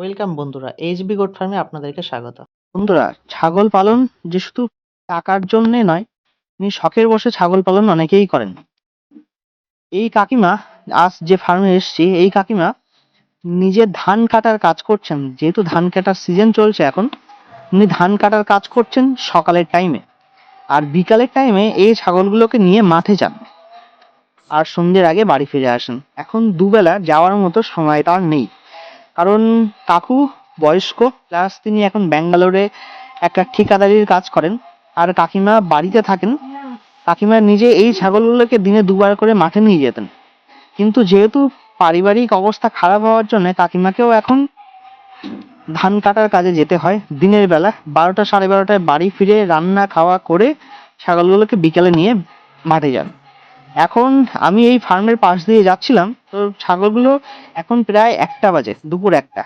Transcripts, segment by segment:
Welcome বন্ধুরা HB goat ফার্মে আপনাদেরকে স্বাগত। বন্ধুরা, ছাগল পালন যে শুধু টাকার জন্যে নয়, তিনি শখের বসে ছাগল পালন অনেকেই করেন। এই কাকিমা, আজ যে ফার্মে এসেছি, এই কাকিমা নিজে ধান কাটার কাজ করছেন। যেহেতু ধান কাটার সিজন চলছে এখন উনি ধান কাটার কাজ করছেন সকালের টাইমে আর বিকালের টাইমে এই ছাগলগুলোকে নিয়ে মাঠে যান। আর সন্ধ্যের আগে বাড়ি ফিরে আসেন। এখন দুবেলা যাওয়ার মতো সময় তার নেই। কারণ কাকু বয়স্ক প্লাস তিনি এখন ব্যাঙ্গালোরে একটা ঠিকাদারির কাজ করেন। আর কাকিমা বাড়িতে থাকেন। কাকিমা নিজে এই ছাগলগুলোকে দিনে দুবার করে মাঠে নিয়ে যেতেন। কিন্তু যেহেতু পারিবারিক অবস্থা খারাপ হওয়ার জন্য কাকিমাকেও এখন ধান কাটার কাজে যেতে হয়। দিনের বেলা বারোটা সাড়ে বারোটায় বাড়ি ফিরে রান্না খাওয়া করে ছাগলগুলোকে বিকেলে নিয়ে মাঠে যান। এখন আমি এই ফার্মের পাশ দিয়ে যাচ্ছিলাম, তো ছাগলগুলো এখন প্রায় একটা বাজে, দুপুর একটা।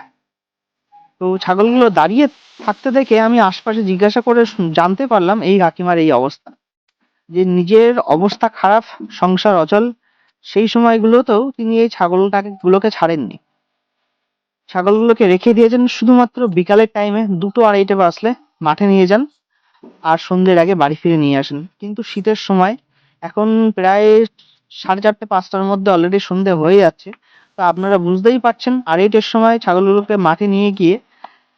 তো ছাগলগুলো দাঁড়িয়ে থাকতে দেখে আমি আশপাশে জিজ্ঞাসা করে জানতে পারলাম এই কাকিমার এই অবস্থা। যে নিজের অবস্থা খারাপ, সংসার অচল, সেই সময়গুলোতেও তিনি এই ছাগলটাকে, গুলোকে ছাড়েননি। ছাগলগুলোকে রেখে দিয়েছেন শুধুমাত্র বিকালের টাইমে, দুটো আড়াইটে বাজলে মাঠে নিয়ে যান আর সন্ধ্যের আগে বাড়ি ফিরে নিয়ে আসেন। কিন্তু শীতের সময় এখন প্রায় সাড়ে চারটে, পাঁচটার মধ্যে অলরেডি সন্ধে হয়ে যাচ্ছে। তো আপনারা বুঝতেই পারছেন, আড়াইটের সময় ছাগলগুলোকে মাঠে নিয়ে গিয়ে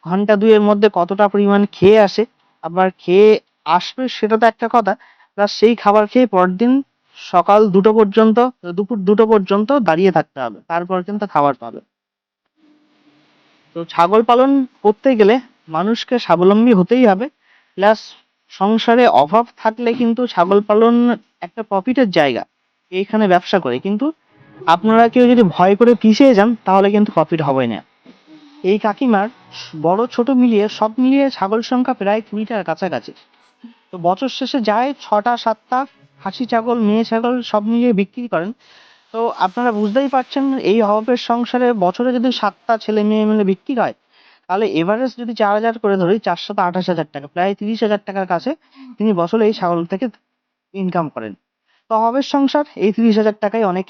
ঘণ্টা দুয়ের মধ্যে কতটা পরিমাণ খেয়ে আসে, আবার খেয়ে আসবে সেটা তো একটা কথা প্লাস সেই খাবার খেয়ে পরদিন সকাল দুটো পর্যন্ত, দুপুর দুটো পর্যন্ত দাঁড়িয়ে থাকতে হবে, তারপর কিন্তু খাবার পাবে। তো ছাগল পালন করতে গেলে মানুষকে স্বাবলম্বী হতেই হবে প্লাস সংসারে অভাব থাকলে কিন্তু ছাগল পালন একটা প্রফিটের জায়গা এইখানে ব্যবসা করে। কিন্তু আপনারা কেউ যদি ভয় করে পিছিয়ে যান, তাহলে কিন্তু প্রফিট হবে না। এই কাকিমার বড় ছোট মিলিয়ে সব মিলিয়ে ছাগল সংখ্যা প্রায় কুড়িটার কাছাকাছি। তো বছর শেষে যায় ছটা, সাতটা হাসি ছাগল, মেয়ে ছাগল সব মিলিয়ে বিক্রি করেন। তো আপনারা বুঝতেই পারছেন, এই অভাবের সংসারে বছরে যদি সাতটা ছেলে মেয়ে মিলে বিক্রি হয় তাহলে এভারেজ যদি চার হাজার করে ধরি চারশো আঠাশ হাজার টাকা, প্রায় তিরিশ হাজার টাকার কাছে তিনি বছরে এই ছাগল থেকে ইনকাম করেন। তো অভাবের সংসার, এই তিরিশ হাজার টাকায় অনেক